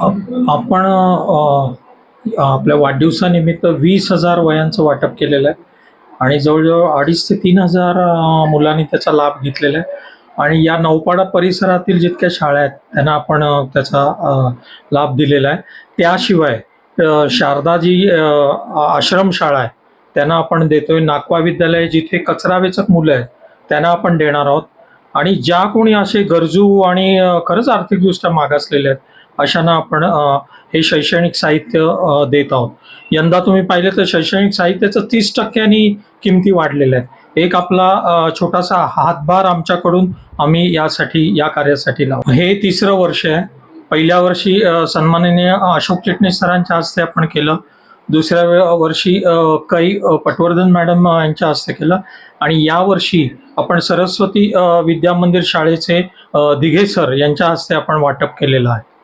आपण आपल्या वाढदिवसानिमित्त वीस हजार वयांचं वाटप केलेलं आहे. आणि जवळजवळ अडीच ते तीन हजार मुलांनी त्याचा लाभ घेतलेला आहे. आणि या नौपाडा परिसरातील जितक्या शाळा आहेत त्यांना आपण त्याचा लाभ दिलेला आहे. त्याशिवाय शारदा जी आश्रम शाळा आहे. त्यांना आपण देतोय नागवा विद्यालय जिथे कचरा वेचक मुलं आहेत त्यांना आपण देणार आहोत. आणि ज्या कोणी असे गरजू आणि खरंच आर्थिकदृष्ट्या मागासलेले आहेत अशांना आपण हे शैक्षणिक साहित्य देत आहोत. यंदा तुम्ही पाहिलं तर शैक्षणिक साहित्याचं तीस टक्क्यांनी किमती वाढलेल्या आहेत. एक आपला छोटासा हातभार आमच्याकडून आम्ही यासाठी या कार्यासाठी लावू हे तिसरं वर्ष आहे. पहिल्या वर्षी सन्माननीय अशोक चिटणीस सरांच्या हस्ते आपण केलं. दुसऱ्या वर्षी अ, काही पटवर्धन मॅडम यांच्या हस्ते केलं. आणि यावर्षी आपण सरस्वती विद्या मंदिर शाळेचे दिघे सर यांच्या हस्ते आपण वाटप केलेलं आहे.